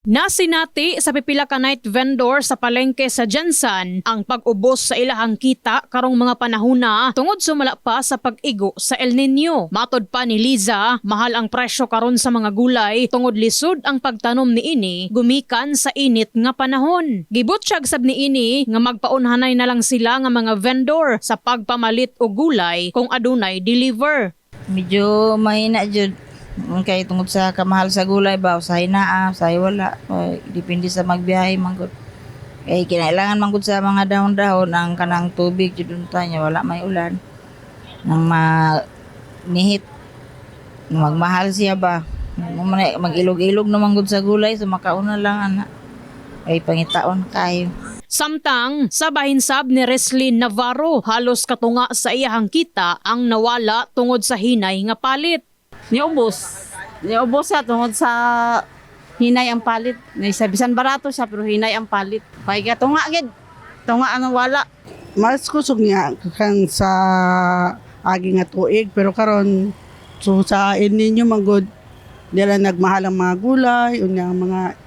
Nasinati sa pipila ka night vendor sa palengke sa Jensan ang pag-ubos sa ilahang kita karong mga panahona tungod sumala pa sa pag-igo sa El Nino. Matod pa ni Liza, mahal ang presyo karon sa mga gulay tungod lisod ang pagtanom ni ini gumikan sa init nga panahon. Gibutsyag sab ni ini nga magpaunhanay na lang sila nga mga vendor sa pagpamalit og gulay kung adunay deliver. Medyo mahina jud. Mm, Kay tungod sa kamahal sa gulay ba, usahay na ah, usahay wala. Depende sa magbiyahe manggod. Kay kinailangan manggod sa mga dahon-dahon ang kanang tubig jud unta niya wala may ulan. Nang ma nihit magmahal siya ba. Mag- Mag-ilog-ilog naman gud sa gulay so makauna lang ana. Ay pangitaon kayo. Samtang sa bahinsab ni Reslin Navarro halos katunga sa iyahang kita ang nawala tungod sa hinay nga palit. Niubos. Niubos siya tungod sa hinay ang palit. Naisabisan barato siya pero hinay ang palit. Kaya ka tunga gid. Tunga ano wala. mas kusog niya kang sa agi nga tuig pero karon so sa El Nino magod dila nagmahal ang mga gulay unya mga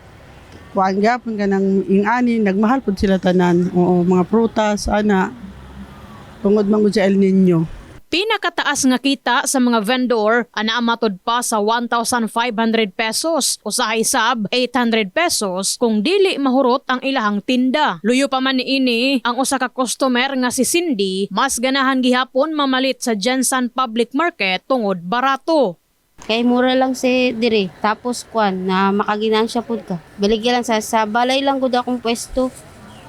kuan gyapon kanang ingani nagmahal pud sila tanan oo mga prutas ana tungod man gud sa El Nino Pinakataas nga kita sa mga vendor ana matod pa sa 1,500 pesos usahay sab 800 pesos kung dili mahurot ang ilahang tinda. Luyo pa man ini ang usa ka customer nga si Cindy mas ganahan gihapon mamalit sa Jensen Public Market tungod barato. Kay mura lang si dire. Tapos kwan na makaginansya pud ka. Baligya lang sa sa balay lang gud akong pwesto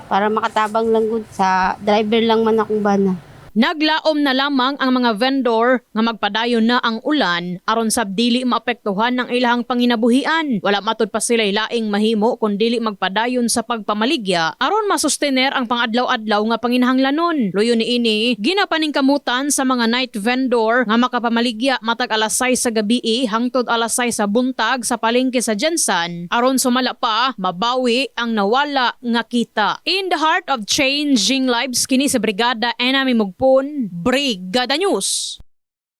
para makatabang lang gud sa driver lang man akong bana. Naglaom na lamang ang mga vendor nga magpadayon na ang ulan aron sab dili maapektuhan ng ilahang panginabuhian. Wala matod pa sila laing mahimo kung dili magpadayon sa pagpamaligya aron masustener ang pangadlaw-adlaw nga panginahanglanon. Luyo ni ini ginapaning kamutan sa mga night vendor nga makapamaligya matag alas 6 sa gabi hangtod alas 6 sa buntag sa palengke sa Jensan aron sumala pa mabawi ang nawala nga kita. In the heart of changing lives kini sa Brigada Enami Mugpon, Brigada News.